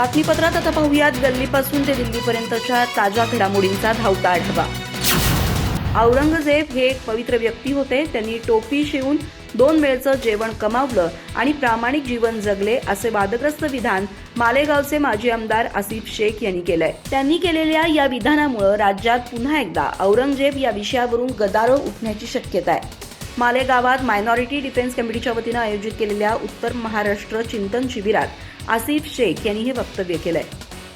बातमीपत्रात आता पाहूयात गल्लीपासून ते दिल्लीपर्यंतच्या ताज्या घडामोडींचा धावता आढावा. औरंगजेब हे एक पवित्र व्यक्ती होते. त्यांनी टोपी शिवून दोन वेळचं जेवण कमावलं आणि प्रामाणिक जीवन जगले असे वादग्रस्त विधान मालेगावचे माजी आमदार आसिफ शेख यांनी केलंय. त्यांनी केलेल्या या विधानामुळे राज्यात पुन्हा एकदा औरंगजेब या विषयावरून गदारोळ उठण्याची शक्यता आहे. मालेगावात मायनॉरिटी डिफेन्स कमिटीच्या वतीनं आयोजित केलेल्या उत्तर महाराष्ट्र चिंतन शिबिरात आसिफ शेख यांनी हे वक्तव्य केलंय.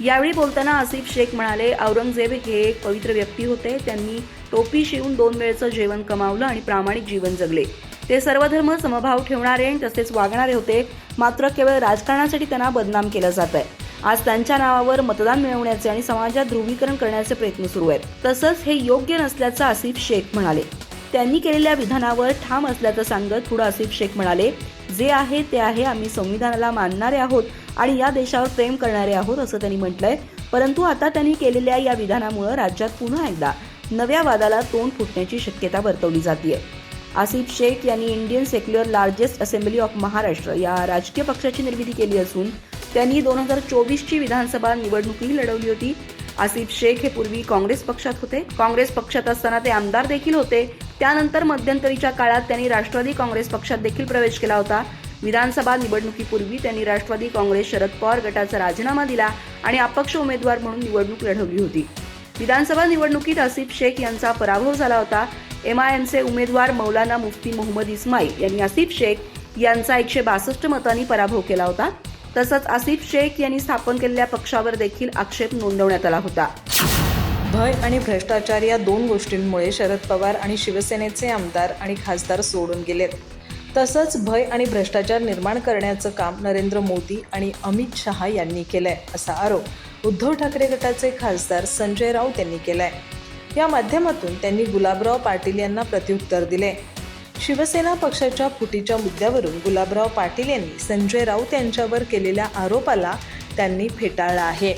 यावेळी बोलताना आसिफ शेख म्हणाले औरंगजेब हे एक पवित्र व्यक्ती होते. त्यांनी टोपी शिवून दोन वेळचं जेवण कमावलं आणि प्रामाणिक जीवन जगले. ते सर्वधर्म समभाव ठेवणारे आणि तसेच वागणारे होते. मात्र केवळ राजकारणासाठी त्यांना बदनाम केलं जात आहे आज त्यांच्या नावावर मतदान मिळवण्याचे आणि समाजात ध्रुवीकरण करण्याचे प्रयत्न सुरू आहेत. तसंच हे योग्य नसल्याचं आसिफ शेख म्हणाले. त्यांनी केलेल्या विधानावर ठाम असल्याचं सांगत पुढे आसिफ शेख म्हणाले जे आहे ते आहे आम्ही संविधानाला मानणारे आहोत आणि या देशावर प्रेम करणारे आहोत असं त्यांनी म्हटलंय. परंतु आता त्यांनी केलेल्या या विधानामुळे राज्यात पुन्हा एकदा नव्या वादाला तोंड फुटण्याची शक्यता वर्तवली जाते आसिफ शेख यांनी Indian secular largest assembly of Maharashtra या राजकीय पक्षाची निर्मिती केली असून त्यांनी दोन हजार चोवीसची विधानसभा निवडणूकही लढवली होती. आसिफ शेख हे पूर्वी काँग्रेस पक्षात होते. काँग्रेस पक्षात असताना ते आमदार देखील होते. त्यानंतर मध्यंतरीच्या काळात त्यांनी राष्ट्रवादी काँग्रेस पक्षात देखील प्रवेश केला होता. विधानसभा निवडणुकीपूर्वी त्यांनी राष्ट्रवादी काँग्रेस शरद पवार गटाचा राजीनामा दिला आणि अपक्ष उमेदवार म्हणून निवडणूक लढवली होती. विधानसभा निवडणुकीत आसिफ शेख यांचा पराभव झाला होता. एम आय एमचे उमेदवार मौलाना मुफ्ती मोहम्मद इस्माईल यांनी आसिफ शेख यांचा एकशे बासष्ट मतांनी पराभव केला होता. तसंच आसिफ शेख यांनी स्थापन केलेल्या पक्षावर देखील आक्षेप नोंदवण्यात आला होता. भय आणि भ्रष्टाचार या दोन गोष्टींमुळे शरद पवार आणि शिवसेनेचे आमदार आणि खासदार सोडून गेलेत. तसंच भय आणि भ्रष्टाचार निर्माण करण्याचं काम नरेंद्र मोदी आणि अमित शहा यांनी केलंय असा आरोप उद्धव ठाकरे गटाचे खासदार संजय राऊत यांनी केलाय. या माध्यमातून त्यांनी गुलाबराव पाटील यांना प्रत्युत्तर दिले. शिवसेना पक्षाच्या फुटीच्या मुद्द्यावरून गुलाबराव पाटील यांनी संजय राऊत यांच्यावर केलेल्या आरोपाला त्यांनी फेटाळला आहे.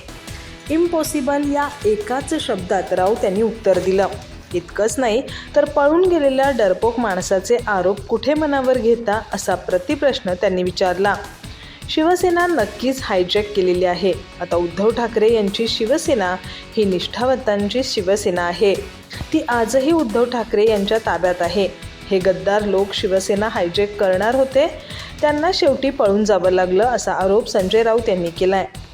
इम्पॉसिबल या एकाच शब्दात राऊ त्यांनी उत्तर दिलं. इतकंच नाही तर पळून गेलेल्या डरपोक माणसाचे आरोप कुठे मनावर घेता असा प्रतिप्रश्न त्यांनी विचारला. शिवसेना नक्कीच हायजॅक केलेली आहे. आता उद्धव ठाकरे यांची शिवसेना ही निष्ठावंतांची शिवसेना आहे. ती आजही उद्धव ठाकरे यांच्या ताब्यात आहे. हे गद्दार लोक शिवसेना हायजॅक करणार होते? त्यांना शेवटी पळून जावं लागलं असा आरोप संजय राऊत यांनी केला आहे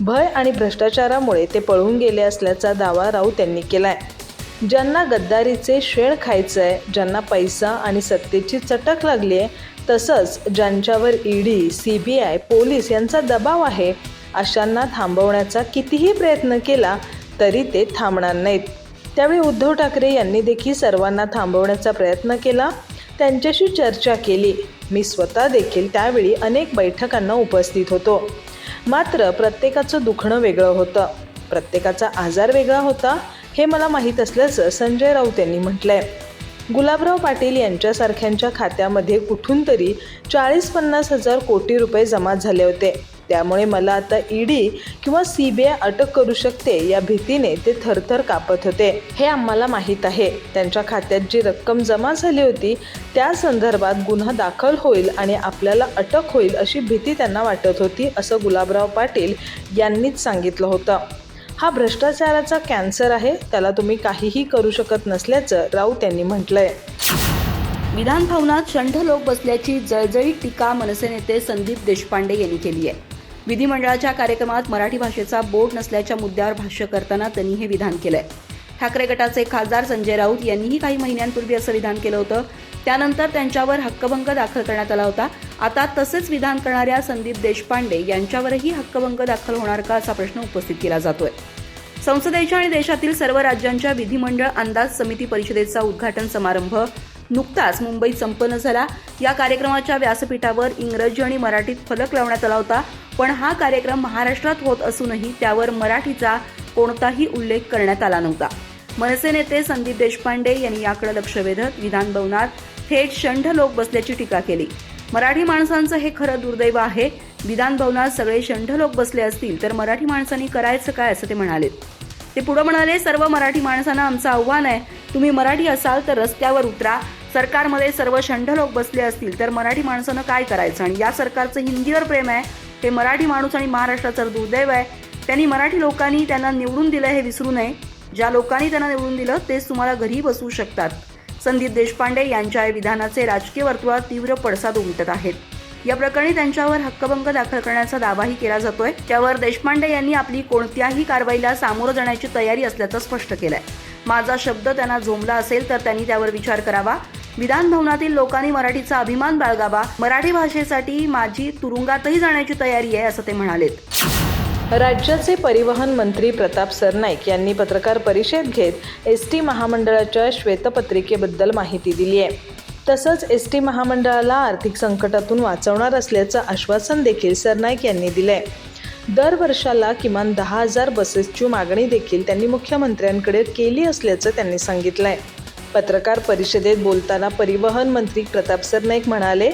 भय आणि भ्रष्टाचारामुळे ते पळून गेले असल्याचा दावा राऊत यांनी केलाय. ज्यांना गद्दारीचे शेळ खायचं आहे ज्यांना पैसा आणि सत्तेची चटक लागली आहे तसंच ज्यांच्यावर ED C B I police यांचा दबाव आहे अशांना थांबवण्याचा कितीही प्रयत्न केला तरी ते थांबणार नाहीत. त्यावेळी उद्धव ठाकरे यांनी देखील सर्वांना थांबवण्याचा प्रयत्न केला. त्यांच्याशी चर्चा केली. मी स्वतः देखील त्यावेळी अनेक बैठकांना उपस्थित होतो. मात्र प्रत्येकाचं दुखणं वेगळं होतं. प्रत्येकाचा आजार वेगळा होता हे मला माहीत असल्याचं संजय राऊत यांनी म्हटलंय. गुलाबराव पाटील यांच्यासारख्यांच्या खात्यामध्ये कुठून तरी चाळीस पन्नास हजार कोटी रुपये जमा झाले होते. त्यामुळे मला आता ईडी किंवा सी बी आय अटक करू शकते. या भीतीने ते थरथर कापत होते. हे आम्हाला माहीत आहे. त्यांच्या खात्यात जी रक्कम जमा झाली होती त्या संदर्भात गुन्हा दाखल होईल आणि आपल्याला अटक होईल अशी भीती त्यांना वाटत होती असं गुलाबराव पाटील यांनीच सांगितलं होतं. हा भ्रष्टाचाराचा कॅन्सर आहे. त्याला तुम्ही काहीही करू शकत नसल्याचं राऊत यांनी म्हटलंय. विधान भवनात शंठ लोक बसल्याची जळजळीत टीका मनसे नेते संदीप देशपांडे यांनी केली आहे. विधिमंडळाच्या कार्यक्रमात मराठी भाषेचा बोर्ड नसल्याच्या मुद्द्यावर भाष्य करताना त्यांनी हे विधान केलंय. ठाकरे गटाचे खासदार संजय राऊत यांनीही काही महिन्यांपूर्वी असं विधान केलं होतं. त्यानंतर त्यांच्यावर हक्कभंग दाखल करण्यात आला होता. आता तसेच विधान करणाऱ्या संदीप देशपांडे यांच्यावरही हक्कभंग दाखल होणार का असा प्रश्न उपस्थित केला जातोय. संसदेच्या आणि देशातील सर्व राज्यांच्या विधिमंडळ अंदाज समिती परिषदेचा उद्घाटन समारंभ नुकताच मुंबईत संपन्न झाला. या कार्यक्रमाच्या व्यासपीठावर इंग्रजी आणि मराठीत फलक लावण्यात आला होता. पण हा कार्यक्रम महाराष्ट्रात होत असूनही त्यावर मराठीचा कोणताही उल्लेख करण्यात आला नव्हता. मनसे नेते संदीप देशपांडे यांनी याकडे लक्ष वेधत विधान भवनात थेट शंठ लोक बसल्याची टीका केली. मराठी माणसांचं हे खरं दुर्दैव आहे. विधान भवनात सगळे शंठ लोक बसले असतील तर मराठी माणसांनी करायचं काय असं ते म्हणाले. ते पुढे म्हणाले सर्व मराठी माणसांना आमचं आव्हान आहे. तुम्ही मराठी असाल तर रस्त्यावर उतरा. सरकारमध्ये सर्व शंठ लोक बसले असतील तर मराठी माणसानं काय करायचं? आणि या सरकारचं हिंदीवर प्रेम आहे हे मराठी माणूस आणि महाराष्ट्राचं दुर्दैव आहे. त्यांनी मराठी लोकांनी त्यांना निवडून दिलं हे विसरू नये. ज्या लोकांनी त्यांना निवडून दिलं तेच तुम्हाला घरी बसवू शकतात. संदीप देशपांडे यांच्या या विधानाचे राजकीय वर्तुळात तीव्र पडसाद उमटत आहेत. या प्रकरणी त्यांच्यावर हक्कभंग दाखल करण्याचा दावाही केला जातोय. त्यावर देशपांडे यांनी आपली कोणत्याही कारवाईला सामोरं जाण्याची तयारी असल्याचं स्पष्ट केलंय. माझा शब्द त्यांना झोंबला असेल तर त्यांनी त्यावर विचार करावा. विधान भवनातील लोकांनी मराठीचा अभिमान बाळगावा. मराठी भाषेसाठी माझी तुरुंगातही जाण्याची तयारी आहे असं ते म्हणालेत. राज्याचे परिवहन मंत्री प्रताप सरनाईक यांनी पत्रकार परिषद घेत एस टी महामंडळाच्या श्वेतपत्रिकेबद्दल माहिती दिली आहे. तसंच एस टी महामंडळाला आर्थिक संकटातून वाचवणार असल्याचं आश्वासन देखील सरनाईक यांनी दिलं दर वर्षाला किमान दहा हजार बसेसची मागणी देखील त्यांनी मुख्यमंत्र्यांकडे केली असल्याचं त्यांनी सांगितलं आहे पत्रकार परिषदेत बोलताना परिवहन मंत्री प्रताप सरनाईक म्हणाले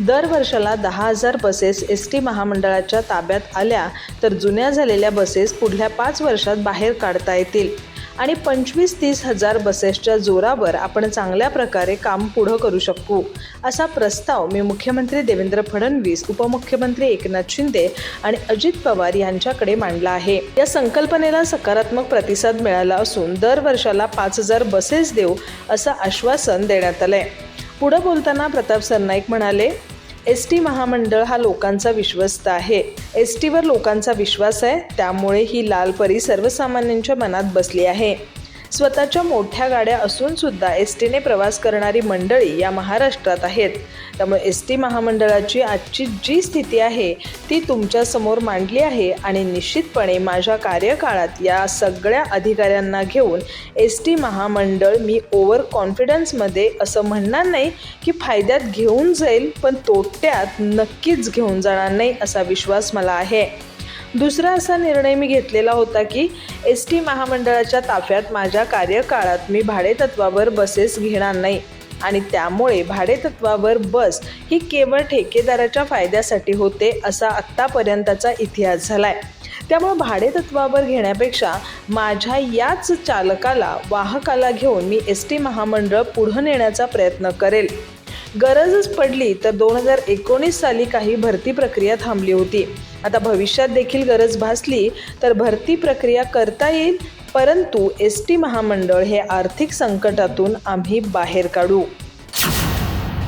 दर वर्षाला दहा हजार बसेस एस टी महामंडळाच्या ताब्यात आल्या तर जुन्या झालेल्या बसेस पुढल्या पाच वर्षात बाहेर काढता येतील. आणि पंचवीस तीस हजार बसेसच्या जोरावर आपण चांगल्या प्रकारे काम पुढं करू शकू. असा प्रस्ताव मी मुख्यमंत्री देवेंद्र फडणवीस उपमुख्यमंत्री एकनाथ शिंदे आणि अजित पवार यांच्याकडे मांडला आहे. या संकल्पनेला सकारात्मक प्रतिसाद मिळाला असून दर वर्षाला पाच हजार बसेस देऊ असं आश्वासन देण्यात आलंय. पुढं बोलताना प्रताप सरनाईक म्हणाले एस टी महामंडळ हा लोकांचा विश्वस्त आहे. एस टीवर लोकांचा विश्वास आहे त्यामुळे ही लाल परी सर्वसामान्यांच्या मनात बसली आहे. स्वतःच्या मोठ्या गाड्या असून सुद्धा एस टीने प्रवास करणारी मंडळी या महाराष्ट्रात आहेत. त्यामुळे एस टी महामंडळाची आजची जी स्थिती आहे ती तुमच्यासमोर मांडली आहे आणि निश्चितपणे माझ्या कार्यकाळात या सगळ्या अधिकाऱ्यांना घेऊन एस टी महामंडळ मी ओव्हर कॉन्फिडन्समध्ये असं म्हणणार नाही की फायद्यात घेऊन जाईल पण तोट्यात नक्कीच घेऊन जाणार नाही असा विश्वास मला आहे. दुसरा असा निर्णय मी घेतलेला होता की एस टी महामंडळाच्या ताफ्यात माझ्या कार्यकाळात मी भाडेतत्वावर बसेस घेणार नाही. आणि त्यामुळे भाडेतत्वावर बस ही केवळ ठेकेदाराच्या फायद्यासाठी होते असा आत्तापर्यंतचा इतिहास झाला आहे त्यामुळे भाडेतत्वावर घेण्यापेक्षा माझ्या याच चालकाला वाहकाला घेऊन मी एस टी महामंडळ पुढं नेण्याचा प्रयत्न करेल. गरजच पडली तर दोन हजार एकोणीस साली काही भरती प्रक्रिया थांबली होती. आता भविष्यात देखील गरज भासली तर भरती प्रक्रिया करता येईल परंतु एस टी महामंडळ हे आर्थिक संकटातून आम्ही बाहेर काढू.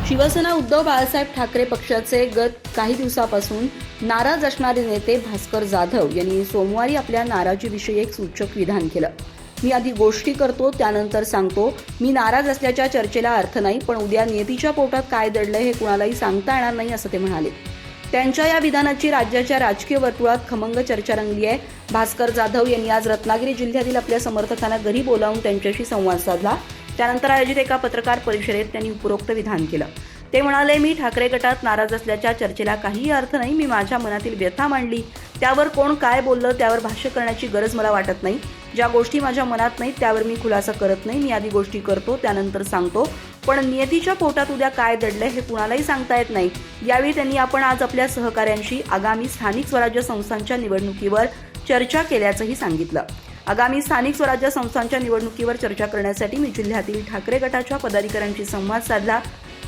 शिवसेना उद्धव बाळासाहेब ठाकरे पक्षाचे गत काही दिवसापासून नाराज असणारे नेते भास्कर जाधव यांनी सोमवारी आपल्या नाराजीविषयी एक सूचक विधान केलं. मी आधी गोष्टी करतो त्यानंतर सांगतो. मी नाराज असल्याच्या चर्चेला अर्थ नाही पण उद्या नियतीच्या पोटात काय दडलंय हे कुणालाही सांगता येणार नाही असं ते म्हणाले. त्यांच्या या विधानाची राज्याच्या राजकीय वर्तुळात खमंग चर्चा रंगली आहे. भास्कर जाधव यांनी आज रत्नागिरी जिल्ह्यातील आपल्या समर्थकांना घरी बोलावून त्यांच्याशी संवाद साधला. त्यानंतर आयोजित एका पत्रकार परिषदेत त्यांनी उपरोक्त विधान केलं. ते म्हणाले मी ठाकरे गटात नाराज असल्याच्या चर्चेला काहीही अर्थ नाही. मी माझ्या मनातील व्यथा मांडली. त्यावर कोण काय बोललं त्यावर भाष्य करण्याची गरज मला वाटत नाही. ज्या गोष्टी माझ्या मनात नाहीत त्यावर मी खुलासा करत नाही. मी आधी गोष्टी करतो त्यानंतर सांगतो. पण नियतीच्या पोटात उद्या काय दडलंय हे कुणालाही सांगता येत नाही. यावेळी त्यांनी आपण आज आपल्या सहकाऱ्यांशी आगामी स्थानिक स्वराज्य संस्थांच्या निवडणुकीवर चर्चा केल्याचंही सांगितलं. आगामी स्थानिक स्वराज्य संस्थांच्या निवडणुकीवर चर्चा करण्यासाठी मी जिल्ह्यातील ठाकरे गटाच्या पदाधिकाऱ्यांशी संवाद साधला.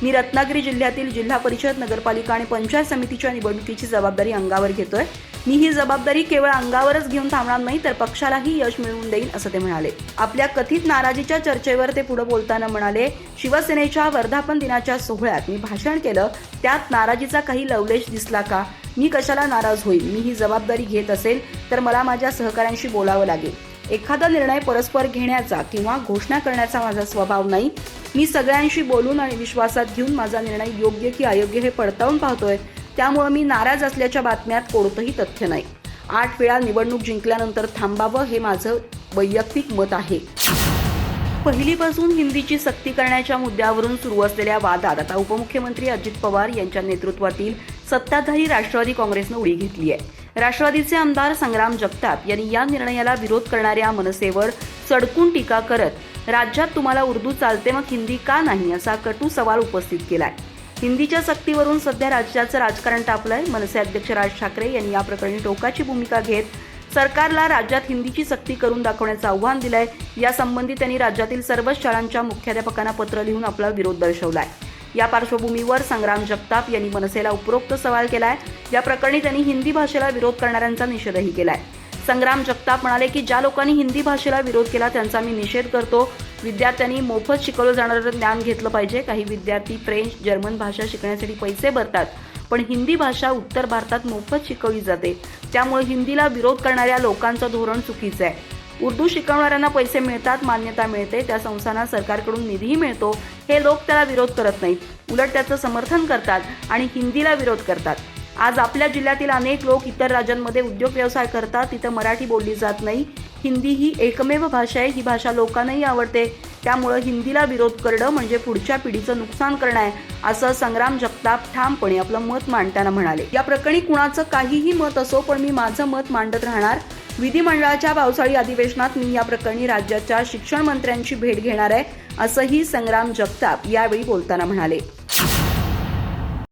मी रत्नागिरी जिल्ह्यातील जिल्हा परिषद नगरपालिका आणि पंचायत समितीच्या निवडणुकीची जबाबदारी अंगावर घेतोय. मी ही जबाबदारी केवळ अंगावरच घेऊन थांबणार नाही तर पक्षालाही यश मिळवून देईन असं ते म्हणाले. आपल्या कथित नाराजीच्या चर्चेवर ते पुढे बोलताना म्हणाले शिवसेनेच्या वर्धापन दिनाच्या सोहळ्यात मी भाषण केलं त्यात नाराजीचा काही लवलेश दिसला का? मी कशाला नाराज होईल मी ही जबाबदारी घेत असेल तर मला माझ्या सहकाऱ्यांशी बोलावं लागेल. एखादा निर्णय परस्पर घेण्याचा किंवा घोषणा करण्याचा माझा स्वभाव नाही. मी सगळ्यांशी बोलून आणि विश्वासात घेऊन माझा निर्णय योग्य की अयोग्य हे पडताळून पाहतोय. त्यामुळे मी नाराज असल्याच्या बातम्यात कोणतंही तथ्य नाही. आठ वेळा निवडणूक जिंकल्यानंतर थांबावं हे माझं वैयक्तिक मत आहे. पहिलीपासून हिंदीची सक्ती करण्याच्या मुद्द्यावरून सुरू असलेल्या वादात आता उपमुख्यमंत्री अजित पवार यांच्या नेतृत्वातील सत्ताधारी राष्ट्रवादी काँग्रेसनं उडी घेतली आहे. राष्ट्रवादीचे आमदार संग्राम जगताप यांनी या निर्णयाला विरोध करणाऱ्या मनसेवर सडकून टीका करत राज्यात तुम्हाला उर्दू चालते मग हिंदी का नाही? असा कटू सवाल उपस्थित केलाय. हिंदीच्या सक्तीवरून सध्या राज्याचं राजकारण तापलंय. मनसे अध्यक्ष राज ठाकरे यांनी या प्रकरणी टोकाची भूमिका घेत सरकारला राज्यात हिंदीची सक्ती करून दाखवण्याचं आव्हान दिलंय. यासंबंधी त्यांनी राज्यातील सर्वच शाळांच्या मुख्याध्यापकांना पत्र लिहून आपला विरोध दर्शवलाय. या पार्श्वभूमीवर संग्राम जगताप यांनी मनसेला उपरोक्त सवाल केलाय. या प्रकरणी त्यांनी हिंदी भाषेला विरोध करणाऱ्यांचा निषेधही केलाय. संग्राम जगताप म्हणाले की ज्या लोकांनी हिंदी भाषेला विरोध केला त्यांचा मी निषेध करतो. विद्यार्थ्यांनी मोफत शिकवलं जाणारं ज्ञान घेतलं पाहिजे. काही विद्यार्थी फ्रेंच जर्मन भाषा शिकण्यासाठी पैसे भरतात पण हिंदी भाषा उत्तर भारतात मोफत शिकवली जाते. त्यामुळे हिंदीला विरोध करणाऱ्या लोकांचं धोरण चुकीचं आहे. उर्दू शिकवणाऱ्यांना पैसे मिळतात मान्यता मिळते. त्या संस्थांना सरकारकडून निधीही मिळतो. हे लोक त्याला विरोध करत नाहीत. उलट त्याचं समर्थन करतात आणि हिंदीला विरोध करतात. आज आपल्या जिल्ह्यातील अनेक लोक इतर राज्यांमध्ये उद्योग व्यवसाय करतात. तिथं मराठी बोलली जात नाही. हिंदी ही एकमेव भाषा आहे. ही भाषा लोकांनाही आवडते. त्यामुळं हिंदीला विरोध करणं म्हणजे पुढच्या पिढीचं नुकसान करणं आहे असं संग्राम जगताप ठामपणे आपलं मत मांडताना म्हणाले. या प्रकरणी कुणाचं काहीही मत असो पण मी माझं मत मांडत राहणार. विधिमंडळाच्या पावसाळी अधिवेशनात मी या प्रकरणी राज्याच्या शिक्षण मंत्र्यांची भेट घेणार आहे असंही संग्राम जगताप यावेळी बोलताना म्हणाले.